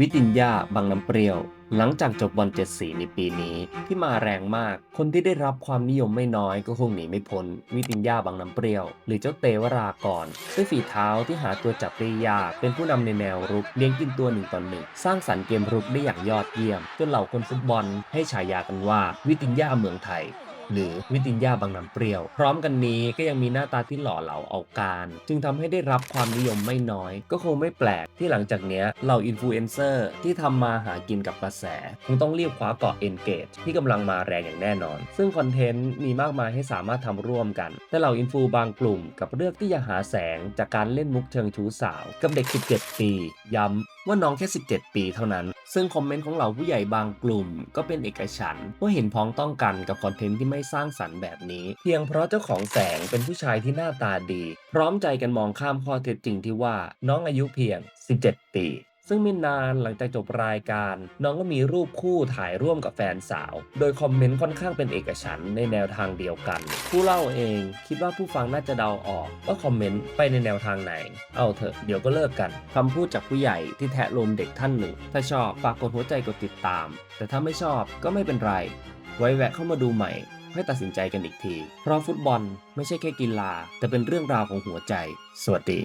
วิตินยาบางน้ำเปรี้ยว หลังจากจบบอลเจ็ดสีในปีนี้ที่มาแรงมาก คนที่ได้รับความนิยมไม่น้อยก็คงหนีไม่พ้น วิตินยาบางน้ำเปรี้ยว หรือเจ้าเตวรากรด้วยฝีเท้าที่หาตัวจับได้ยาก เป็นผู้นำในแนวรุกเลี้ยงกินตัวหนึ่งต่อหนึ่งสร้างสรรค์เกมรุกได้อย่างยอดเยี่ยม จนเหล่าคนฟุตบอลให้ฉายากันว่า วิตินยาเมืองไทย หรือวิตินยาบางน้ำเปรี้ยว พร้อมกันนี้ก็ยังมีหน้าตาที่หล่อเหลาเอาการ จึงทำให้ได้รับความนิยมไม่น้อย ก็คงไม่แปลกที่หลังจากเนี้ยเหล่าอินฟลูเอนเซอร์ที่ทำมาหากินกับกระแส คงต้องเรียบคว้าเกาะ Engage ที่กำลังมาแรงอย่างแน่นอน ซึ่งคอนเทนต์มีมากมายให้สามารถทำร่วมกัน แต่เหล่าอินฟูบางกลุ่มกับเลือกที่จะหาแสงจากการเล่นมุกเชิงชู้สาว กับเด็ก 17 ปี ย้ำว่าน้องแค่ 17 ปีเท่านั้น ซึ่งคอมเมนต์ของเหล่าผู้ใหญ่บางกลุ่ม ก็เป็นเอกฉันท์ว่าเห็นพ้องต้องกันกับคอนเทนต์ที่ไม่สร้างสรรค์แบบนี้ เพียงเพราะเจ้าของแสงเป็นผู้ชายที่หน้าตาดี พร้อมใจกันมองข้ามข้อเท็จจริงที่ว่าน้องอายุเพียง 17 ปี ซึ่งไม่นานหลังจากจบรายการ น้องก็มีรูปคู่ถ่ายร่วมกับแฟนสาว โดยคอมเมนต์ค่อนข้างเป็นเอกฉันในแนวทางเดียวกัน ผู้เล่าเองคิดว่าผู้ฟังน่าจะเดาออกว่าคอมเมนต์ไปในแนวทางไหน เอาเถอะเดี๋ยวก็เลิกกันคำพูดจากผู้ใหญ่ที่แทะลมเด็กท่านหนึ่ง ถ้าชอบฝากกดหัวใจกดติดตาม แต่ถ้าไม่ชอบก็ไม่เป็นไร ไว้แวะเข้ามาดูใหม่ให้ตัดสินใจกันอีกที เพราะฟุตบอลไม่ใช่แค่กีฬา แต่เป็นเรื่องราวของหัวใจ สวัสดี